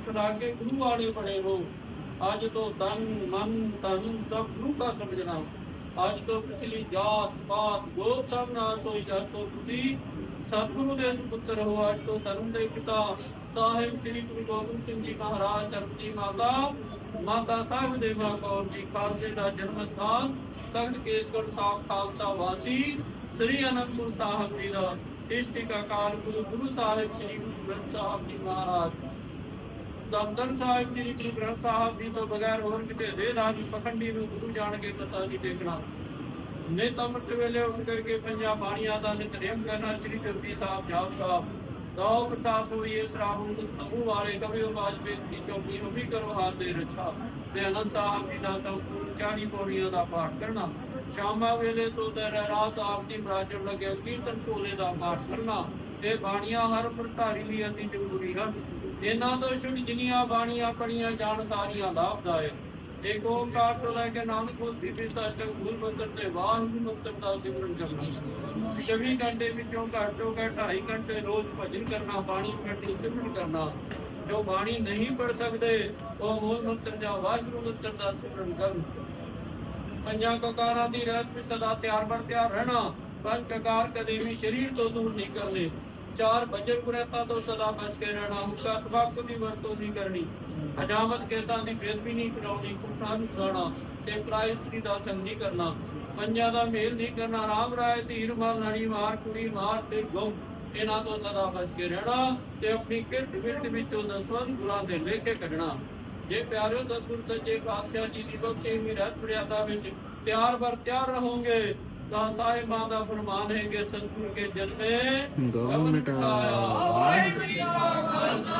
ਸੁਖ ਲਾਗੇ ਗੁਰੂ ਵਾਲੇ ਬਣੇ ਹੋ। ਅੱਜ ਤੋਂ ਤਨ, ਮਨ ਤਨ ਸਭ ਗੁਰੂ ਦਾ ਸਮਝਣਾ। ਅੱਜ ਤੋਂ ਪਿਛਲੀ ਜਾਤ, ਪਾਤ, ਗੋਤ ਸਭ ਨਾਸ ਹੋਈ ਜਦ ਤੋਂ ਤੁਸੀਂ ਸਤਿਗੁਰੂ ਦੇ ਸੁਪੁੱਤਰ ਹੋ। ਅੱਜ ਤੋਂ ਧਰਮ ਦੇ ਪਿਤਾ ਸਾਹਿਬ ਸ੍ਰੀ ਗੁਰੂ ਗੋਬਿੰਦ ਸਿੰਘ ਜੀ ਮਹਾਰਾਜ, ਧਰਮ ਦੀ ਮਾਤਾ ਮਾਤਾ ਸਾਹਿਬ ਦੇਵਾ ਕੌਰ ਜੀ, ਖਾਲਸੇ ਦਾ ਜਨਮ ਸਥਾਨ ਤਖਤ ਕੇਸਗੜ੍ਹ ਸਾਹਿਬ, ਖਾਲਸਾ ਵਾਸੀ, ਸ੍ਰੀ ਅਨੰਦਪੁਰ ਸਾਹਿਬ ਜੀ ਦਾ। ਇਸ਼ਟਿਕ ਅਕਾਲ ਗੁਰੂ ਗੁਰੂ ਸਾਹਿਬ ਸ੍ਰੀ ਗੁਰੂ ਗ੍ਰੰਥ ਸਾਹਿਬ ਜੀ ਮਹਾਰਾਜ। ਦਮਦਨ ਸਾਹਿਬ, ਸ੍ਰੀ ਗੁਰੂ ਗ੍ਰੰਥ ਸਾਹਿਬ ਜੀ ਤੋਂ ਬਗੈਰ ਹੋਰ ਕਿਸੇ ਦੇ ਦਾ ਪਖੰਡੀ ਨੂੰ ਗੁਰੂ ਜਾਣ ਕੇ ਪਤਾ ਨਹੀਂ ਟੇਕਣਾ ਨੇ ਅੰਮ੍ਰਿਤ ਵੇਲੇ ਉੱਠ ਕਰਕੇ ਪੰਜਾਂ ਬਾਣੀਆਂ ਦਾ ਨਿਤਨੇਮ ਕਰਨਾ ਸ੍ਰੀ ਜਪਜੀ ਸਾਹਿਬ, ਜਾਪ ਸਾਹਿਬ। ਦੋ ਪ੍ਰਤਾਪ ਹੋਈ ਇਸ ਸਮੂਹ ਵਾਲੇ ਕਬਿਓ ਬਾਜਪੇ ਦੀ ਚੌਕੀ ਨੂੰ ਵੀ ਕਰੋ ਹਾਥ ਦੇ ਰੱਛਾ ਤੇ ਅਨੰਤ ਸਾਹਿਬ ਜੀ ਦਾ ਸੰਪੂਰਨ ਚਾਲੀ ਪੌੜੀਆਂ ਦਾ ਪਾਠ ਕਰਨਾ। ਸ਼ਾਮਾ ਵੇਲੇ ਸੋਦਰ ਰਾਤ ਆਪ ਦੀ ਮਰਾਜਮ ਲੱਗਿਆ, ਕੀਰਤਨ ਸੋਲੇ ਦਾ ਪਾਠ ਕਰਨਾ। ਇਹ ਬਾਣੀਆਂ ਹਰ ਪ੍ਰਧਾਰੀ ਲਈ ਅਤੀ ਜ਼ਰੂਰੀ ਹਨ। ਇਹਨਾਂ ਤੋਂ ਛੁੱਟ ਜਿਨੀਆਂ ਬਾਣੀਆਂ ਪੜੀਆਂ ਜਾਣ, ਸਾਰੀਆਂ ਲਾਭਦਾਇਕ। ਇੱਕ ਓੰਕਾਰ ਤੋਂ ਲੈ ਕੇ ਨਾਨਕ ਹੋਸੀ ਵੀ ਸੱਚ, ਗੁਰ ਮੰਤਰ ਤੇ ਵਾਹਿਗੁਰੂ ਮੰਤਰ ਦਾ ਸਿਮਰਨ ਕਰਨਾ। 24 ਘੰਟੇ ਵਿੱਚੋਂ ਘੱਟੋ ਘੱਟ 2.5 ਘੰਟੇ ਰੋਜ਼ ਭਜਨ ਕਰਨਾ, ਬਾਣੀ ਪੜ੍ਹਨੀ, ਸਿਮਰਨ ਕਰਨਾ। ਜੋ ਬਾਣੀ ਨਹੀਂ ਪੜ ਸਕਦੇ, ਉਹ ਮੂਲ ਮੰਤਰ ਜਾਂ ਵਾਹਿਗੁਰੂ ਮੰਤਰ ਦਾ ਸਿਮਰਨ ਕਰਨ। ਪੰਜਾਂ ਕਕਾਰਾਂ ਦੀ ਰਹਿਤ ਵਿੱਚ ਸਦਾ ਤਿਆਰ ਬਰ ਤਿਆਰ ਰਹਿਣਾ। ਪੰਜ ਕਕਾਰ ਕਦੇ ਵੀ ਸਰੀਰ ਤੋਂ ਦੂਰ ਨਹੀਂ ਕਰਨੇ। ਚਾਰ ਬੰਜਰ ਕੁਰੇਤਾ ਤੋਂ ਸਦਾ ਬਚ ਕੇ ਰਹਿਣਾ ਹੁਕਾ ਤਬਾਕੂ ਦੀ ਵਰਤੋਂ ਨਹੀਂ ਕਰਨੀ। ਹਜਾਮਤ ਕੇਸਾਂ ਦੀ ਬੇਦਬੀ ਨਹੀਂ ਕਰਾਉਣੀ ਕੁੱਟਾਂ ਨੂੰ ਖਾਣਾ ਤੇ ਪ੍ਰਾਇ ਇਸਤਰੀ ਦਾ ਸੰਗ ਨਹੀਂ ਕਰਨਾ। ਪੰਜਾਂ ਦਾ ਮੇਲ ਨਹੀਂ ਕਰਨਾ, ਰਾਮ ਰਾਏ ਧੀਰ ਮਾਰ ਲੜੀ ਮਾਰ, ਕੁੜੀ ਮਾਰ ਤੇ ਗੁੰਮ ਇਹਨਾਂ ਤੋਂ ਸਦਾ ਬਚ ਕੇ ਰਹਿਣਾ ਤੇ ਆਪਣੀ ਕਿਰਤ ਵਿਰਤ ਵਿੱਚੋਂ ਦਸਵੰਦ ਗੁਰਾਂ ਦੇ ਲੇਖੇ ਕੱਢਣਾ। ਜੇ ਪਿਆਰਿਓ ਸਤਿਗੁਰ, ਸੱਚੇ ਪਾਤਸ਼ਾਹ ਜੀ ਦੀ ਬਖਸ਼ੀ ਵੀ ਰਹਿਤ ਮਰਿਆਦਾ ਵਿੱਚ ਤਿਆਰ ਬਰ ਤਿਆਰ ਰਹੋਗੇ ਤਾਂ ਸਾਹਿਬਾਂ ਦਾ ਫਰਮਾਨ ਹੈ ਕਿ ਸਤਿਗੁਰ ਕੇ ਜਨਮੇ ਗਮ ਮਿਟਾਇਆ। ਵਾਹਿਗੁਰੂ ਜੀ ਕਾ ਖਾਲਸਾ।